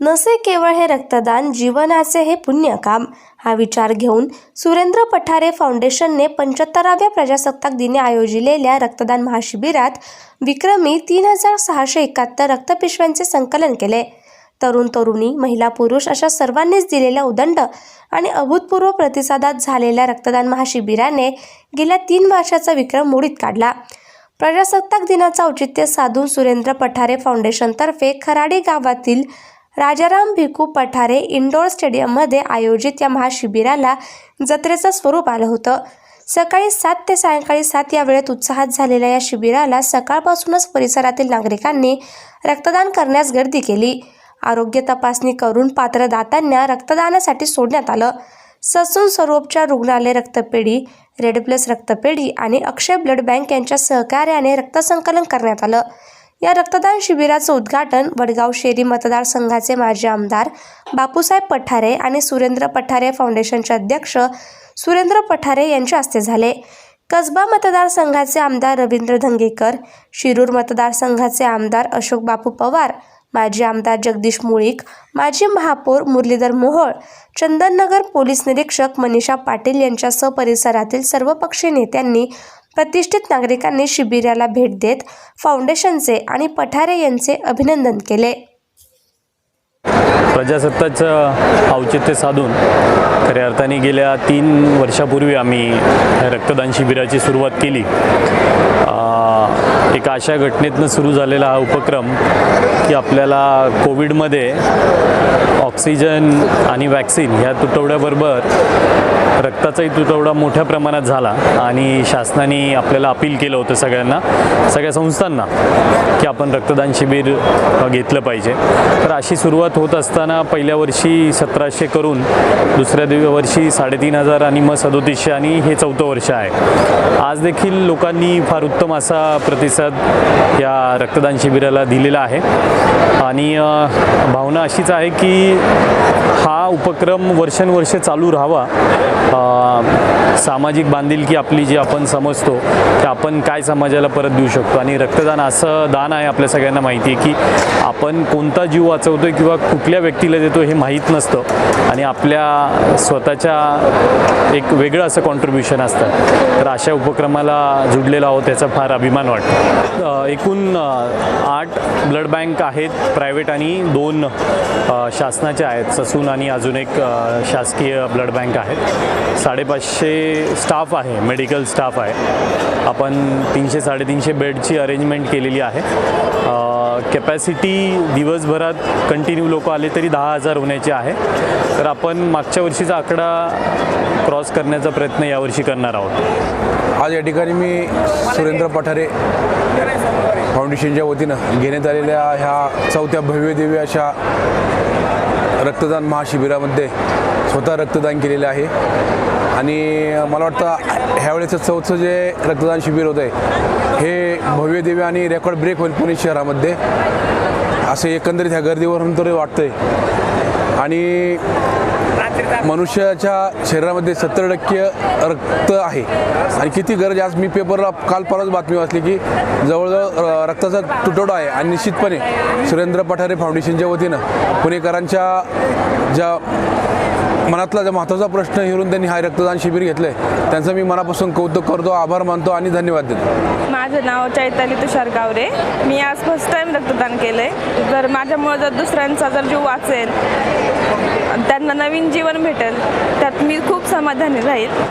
नसे केवळ हे रक्तदान जीवनाचे हे पुण्यकाम हा विचार घेऊन सुरेंद्र पठारे फाउंडेशनने पंच्याहत्तराव्या प्रजासत्ताक दिनी आयोजिलेल्या रक्तदान महाशिबिरात विक्रमी तीन हजार सहाशे एकाहत्तर रक्तपिशव्यांचे संकलन केले. तरुण तरुणी महिला पुरुष अशा सर्वांनीच दिलेल्या उदंड आणि अभूतपूर्व प्रतिसादात झालेल्या रक्तदान महाशिबिराने गेल्या तीन वर्षाचा विक्रम मोडीत काढला. प्रजासत्ताक दिनाचं औचित्य साधून सुरेंद्र पठारे फाउंडेशनतर्फे खराडी गावातील राजाराम भिकू पठारे इंडोर स्टेडियममध्ये आयोजित या महाशिबिराला जत्रेचं स्वरूप आलं होतं. सकाळी सात ते सायंकाळी सात या वेळेत उत्साहात झालेल्या या शिबिराला सकाळपासूनच परिसरातील नागरिकांनी रक्तदान करण्यास गर्दी केली. आरोग्य तपासणी करून पात्रदात्यांना रक्तदानासाठी सोडण्यात आलं. ससून स्वरूपच्या रुग्णालय रक्तपेढी रेड प्लस रक्तपेढी आणि अक्षय ब्लड बँक यांच्या सहकार्याने रक्तसंकलन करण्यात आलं. या रक्तदान शिबिराचं उद्घाटन वडगाव शेरी मतदारसंघाचे माजी आमदार बापूसाहेब पठारे आणि सुरेंद्र पठारे फाउंडेशनचे अध्यक्ष सुरेंद्र पठारे यांच्या हस्ते झाले. कसबा मतदारसंघाचे आमदार रवींद्र धंगेकर शिरूर मतदारसंघाचे आमदार अशोक बापू पवार माजी आमदार जगदीश मुळीक माजी महापौर मुरलीधर मोहोळ चंदननगर पोलीस निरीक्षक मनीषा पाटील यांच्यासह परिसरातील सर्वपक्षीय नेत्यांनी प्रतिष्ठित नागरिकांनी शिबिराला भेट देत फाउंडेशनचे आणि पठारे यांचे अभिनंदन केले. प्रजासत्ताचं औचित्य साधून खऱ्या अर्थाने गेल्या तीन वर्षापूर्वी आम्ही रक्तदान शिबिराची सुरुवात केली. आ, एका अशा घटनेतनं सुरू झालेला हा उपक्रम की आपल्याला कोविडमध्ये ऑक्सिजन आणि वॅक्सिन ह्या तुटवड्याबरोबर रक्ताचाही तुटवडा मोठ्या प्रमाणात झाला आणि शासनाने आपल्याला अपील केलं होतं सगळ्यांना सगळ्या संस्थांना की आपण रक्तदान शिबिर घेतलं पाहिजे. तर अशी सुरुवात होत असताना पहिल्या वर्षी सतराशे करून दुसऱ्या दिव वर्षी साडेतीन हजार आणि मग सदोतीसशे आणि हे चौथं वर्ष आहे. आज देखील लोकांनी फार उत्तम असा प्रतिसाद या रक्तदान शिबिराला दिलेला आहे. आणि भावना अशीच आहे की हा उपक्रम वर्षानुवर्ष चालू राहावा. सामाजिक बांधिलकी आपली जी आपण समजतो की आपण काय समाजाला परत देऊ शकतो? आणि रक्तदान असं दान आहे आपल्या सगळ्यांना माहिती आहे की आपण कोणता जीव वाचवतो किंवा कुठल्या व्यक्तीला देतो हे माहीत नसतं. आणि आपल्या स्वतःच्या एक वेगळं असं कॉन्ट्रीब्युशन असतं. तर अशा उपक्रमाला जुडलेला आहोत त्याचा फार अभिमान वाटतो. एकूण आठ ब्लड बँक आहेत प्रायव्हेट आणि दोन शासनाच्या आहेत. ससून आणि अजून एक शासकीय ब्लड बँक आहेत. साडेपाचशे स्टाफ आहे मेडिकल स्टाफ आहे. आपण तीनशे साडेतीनशे बेडची अरेंजमेंट केलेली आहे. कॅपॅसिटी दिवसभरात कंटिन्यू लोक आले तरी दहा हजार होण्याची आहे. तर आपण मागच्या वर्षीचा आकडा क्रॉस करण्याचा प्रयत्न यावर्षी करणार आहोत? आज या ठिकाणी मी सुरेंद्र पठारे फाउंडेशनच्या वतीनं घेण्यात आलेल्या ह्या चौथ्या भव्य अशा रक्तदान महाशिबिरामध्ये स्वतः रक्तदान केलेलं आहे. आणि मला वाटतं ह्यावेळेचं चौथं जे रक्तदान शिबिर होतं आहे हे भव्य आणि रेकॉर्ड ब्रेक होईल पुणे शहरामध्ये. असं एकंदरीत ह्या गर्दीवरून तरी वाटतंय. आणि मनुष्याच्या शरीरामध्ये सत्तर टक्के रक्त आहे. आणि किती गरज आज मी पेपरला काल परत बातमी वाचली की जवळजवळ रक्ताचा तुटवडा आहे. आणि निश्चितपणे सुरेंद्र पठारे फाउंडेशनच्या वतीनं पुणेकरांच्या ज्या मनातला जो महत्त्वाचा प्रश्न हिरून त्यांनी हा रक्तदान शिबिर घेतलं आहे त्यांचं मी मनापासून कौतुक करतो आभार मानतो आणि धन्यवाद देतो. माझं नाव चैताली तुषार गावरे. मी आज फर्स्ट टाइम रक्तदान केलं आहे जर माझ्यामुळे जर दुसऱ्यांचा जर जीव वाचेल त्यांना नवीन जीवन भेटेल त्यात मी खूप समाधानी राहील.